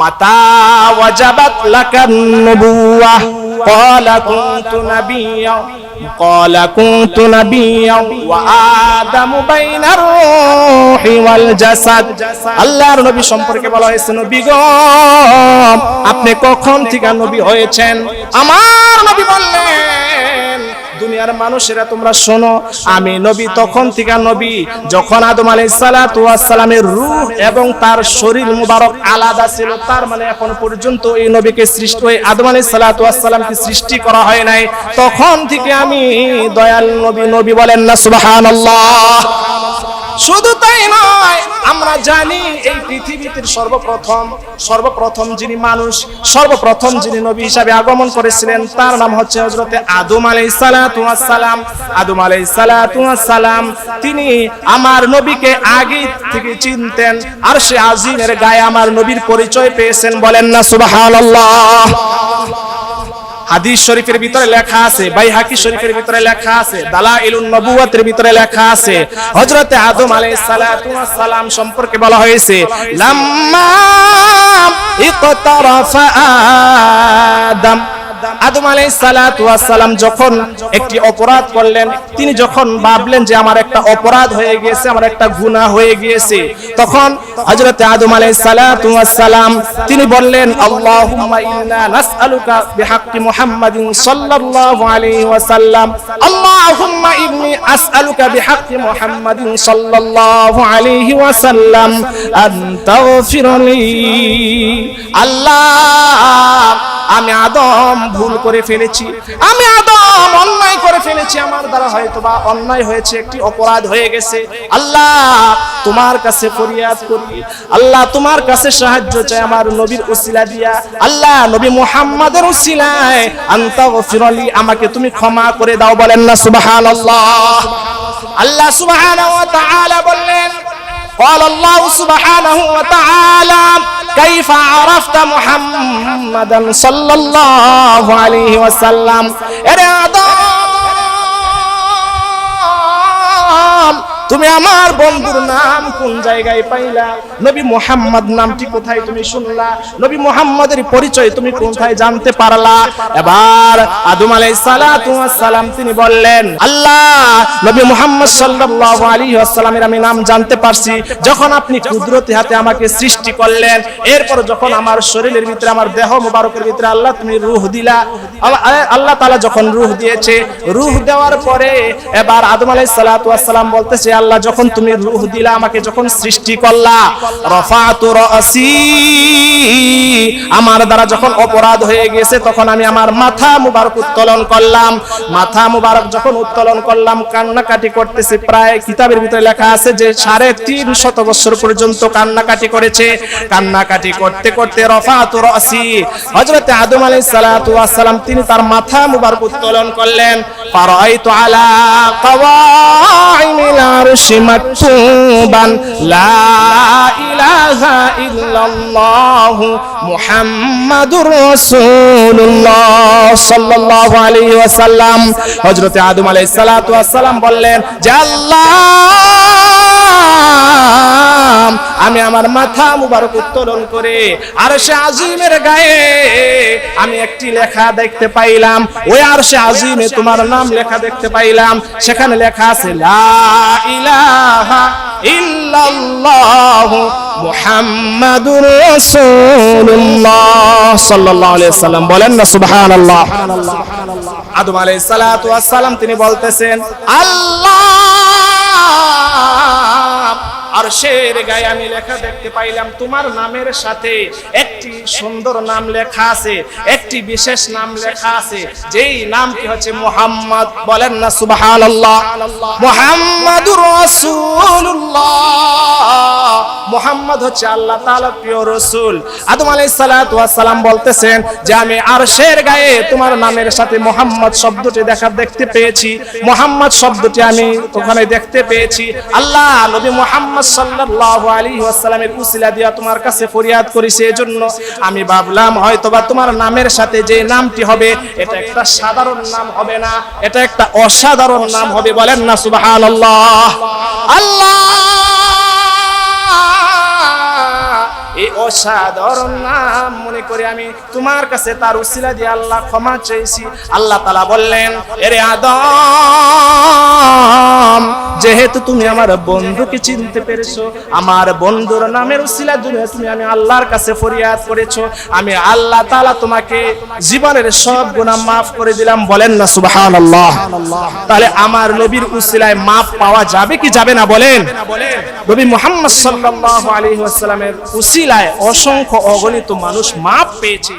মাতা ওয়াজাবাত লাকান নুবুয়া, ক্বালা কুনতু ওয়া আদামু বাইনার ওয়াল জাসাদ। আল্লাহর নবী সম্পর্কে বলা হয়েছে, নবী গো, আপনি কখন থেকে নবী হয়েছেন? আমার নবী বললেন দুনিয়ার মানুষেরা তোমরা শোনো, আমি নবী তখন থেকে নবী, যখন আদম আলাইহিস সালাতু ওয়াস সালামের রূহ এবং তার শরীর মুবারক আলাদা ছিল, তার মানে এখন পর্যন্ত এই নবীকে সৃষ্টি হয়ে আদম আলাইহিস সালাতু ওয়াস সালামকে সৃষ্টি করা হয় নাই। তখন থেকে আমি দয়াল নবী নবী বলেন না, সুবহানাল্লাহ। শুধু তাই নয় আমরা জানি এই পৃথিবীতে সর্বপ্রথম সর্বপ্রথম যিনি মানুষ, সর্বপ্রথম যিনি নবী হিসাবে আগমন করেছিলেন, তার নাম হচ্ছে হযরতে আদম আলাইহিস সালাম আদম আলাইহিস সালাম তিনি আমার নবীকে আগে থেকে চিনতেন, আর সে আজিমের গায়ে আমার নবীর পরিচয় পেয়েছেন বলেন না, সুবহানাল্লাহ। হাদিস শরীফের ভিতরে লেখা আছে, বাইহাকি শরীফের ভিতরে লেখা আছে, দালাইলুন নবুওয়াতের ভিতরে লেখা আছে। হযরতে আদম আলাইহিস সালাতু ওয়াস সালাম সম্পর্কে বলা হয়েছে, লাম্মা ইকতারাফা আদম আদম সালাম যখন একটি অপরাধ করলেন, তিনি যখন ভাবলেন যে আমার একটা অপরাধ হয়ে গিয়েছে, আমার একটা গুনাহ হয়ে গিয়েছে, তখন হযরতে আদম সালাম তিনি বললেন ওয়াসাল্লাম। আল্লাহ আমি আদম ভুল করে ফেলেছি আমি আদম অন্যায় করে ফেলেছি আমার দ্বারা হয়তো বা অন্যায় হয়েছে একটি অপরাধ হয়ে গেছে আল্লাহ তোমার কাছে ফরিয়াদ করি আল্লাহ তোমার কাছে সাহায্য চাই আমার নবীর উসিলা দিয়া আল্লাহ নবী মুহাম্মাদের উসিলায় আনতা গফিরলি আমাকে তুমি ক্ষমা করে দাও বলেন না সুবহানাল্লাহ আল্লাহ সুবহানাহু ওয়া তাআলা বললেন قال الله سبحانه وتعالى কাইফা আরাফতা মুহাম্মাদান সাল্লাল্লাহু আলাইহি ওয়াসাল্লাম। আরে আদম তুমি আমার বন্ধুর নাম কোন জায়গায় পাইলা? নবী মোহাম্মদ নামটি কোথায় তুমি শুনলা? নবী মোহাম্মদের পরিচয় তুমি কোথায় জানতে পারলা? এবার আদম আলাইহিস সালাতু ওয়াস সালাম তিনি বললেন, আল্লাহ, নবী মুহাম্মদ সাল্লাল্লাহু আলাইহি ওয়াসাল্লামের আমি নাম জানতে পারছি। যখন আপনি কুদরতি হাতে আমাকে সৃষ্টি করলেন, এরপর যখন আমার শরীরের ভিতরে, আমার দেহ মোবারকের ভিতরে আল্লাহ তুমি রুহ দিলা। আল্লাহ- তাআলা যখন রুহ দিয়েছে, রুহ দেওয়ার পরে এবার আদম আলাই সালাম বলতেছে আল্লাহ যখন তুমি রূহ দিলা, আমাকে যখন সৃষ্টি করলা, রফাতু রাসি আমার দ্বারা যখন অপরাধ হয়ে গেছে, তখন আমি আমার মাথা মুবারক উত্তোলন করলাম। মাথা মুবারক যখন উত্তোলন করলাম, কান্নাকাটি করতেছে। প্রায় কিতাবের ভিতরে লেখা আছে যে, সাড়ে তিন শত বছর পর্যন্ত কান্নাকাটি করেছে। কান্নাকাটি করতে করতে রফাতু রাসি হযরতে আদম আলাইহিস সালাতু ওয়াস সালাম, তিনি তার মাথা মুবারক উত্তোলন করলেন। ফারাইতু আলা কাওয়াইমিল আরশি মাকতুবান। লা ইলাহা ইল্লাল্লাহ মুহাম্মাদুর রাসূলুল্লাহ সাল্লাল্লাহু আলাইহি ওয়াসাল্লাম। হযরতে আদম আলাইহিস সালাতু ওয়াস সালাম বললেন যে আল্লাহ আমি আমার মাথা মুবারক উত্তোলন করে আর সে আজিমের গায়ে আমি একটি লেখা দেখতে পাইলাম। ওই আর সে আজিমে তোমার নাম লেখা দেখতে পাইলাম। সেখানে লেখা আছে, লা ইলাহা ইল্লাল্লাহু মুহাম্মাদুর রাসূলুল্লাহ সাল্লাল্লাহু আলাইহি সাল্লাম বলেন না, সুবহানাল্লাহ। আদম আলাইহিস সালাতু ওয়াস সালাম, তিনি বলতেছেন, আল্লাহ আর গায়ে আমি লেখা দেখতে পাইলাম, তোমার নামের সাথে একটি সুন্দর নাম লেখা আছে, একটি বিশেষ নাম লেখা আছে, যেই নামটি হচ্ছে মোহাম্মদ। বলেন না, সুবহানাল্লাহ। মুহাম্মাদুর রাসূলুল্লাহ। মোহাম্মদ হচ্ছে আল্লাহ তাআলার প্রিয় রাসূল। আদম আলাইহিস সালাতু ওয়াস সালাম বলতেছেন যে, আমি আরশের গায়ে তোমার নামের সাথে মোহাম্মদ শব্দটি দেখা দেখতে পেয়েছি। মোহাম্মদ শব্দটি আমি ওখানে দেখতে পেয়েছি। আল্লাহ নবী মোহাম্মদ সাল্লাল্লাহু আলাইহি ওয়াসাল্লামের উসিলা দিয়া তোমার কাছে ফরিয়াদ করেছি এজন্য আমি ভাবলাম, হয়তোবা তোমার নামের সাথে যে নামটি হবে, এটা একটা সাধারণ নাম হবে না, এটা একটা অসাধারণ নাম হবে, বলেন না সুবহানাল্লাহ। আল্লাহ! এই সাধারণ নাম মনে করে আমি তোমার কাছে তার উসিলা দিয়ে আল্লাহ ক্ষমা চেয়েছি। আল্লাহ তালা বললেন, এরে আদম! যেহেতু তুমি আমার বন্ধুকে চিনতে পেরেছ, আমার বন্ধুর নামের উসিলা দিয়ে তুমি আমি আল্লাহর কাছে ফরিয়াদ করেছ, আমি আল্লাহ তাআলা তোমাকে জীবনের সব গুনাহ মাফ করে দিলাম, বলেন না সুবহানাল্লাহ। তাহলে আমার নবীর উসিলায় মাফ পাওয়া যাবে কি যাবে না, বলেন। নবী মুহাম্মদ সাল্লাল্লাহু আলাইহি ওয়াসাল্লামের উসিলায় অসংখ্য অগণিত মানুষ মাফ পেয়েছে।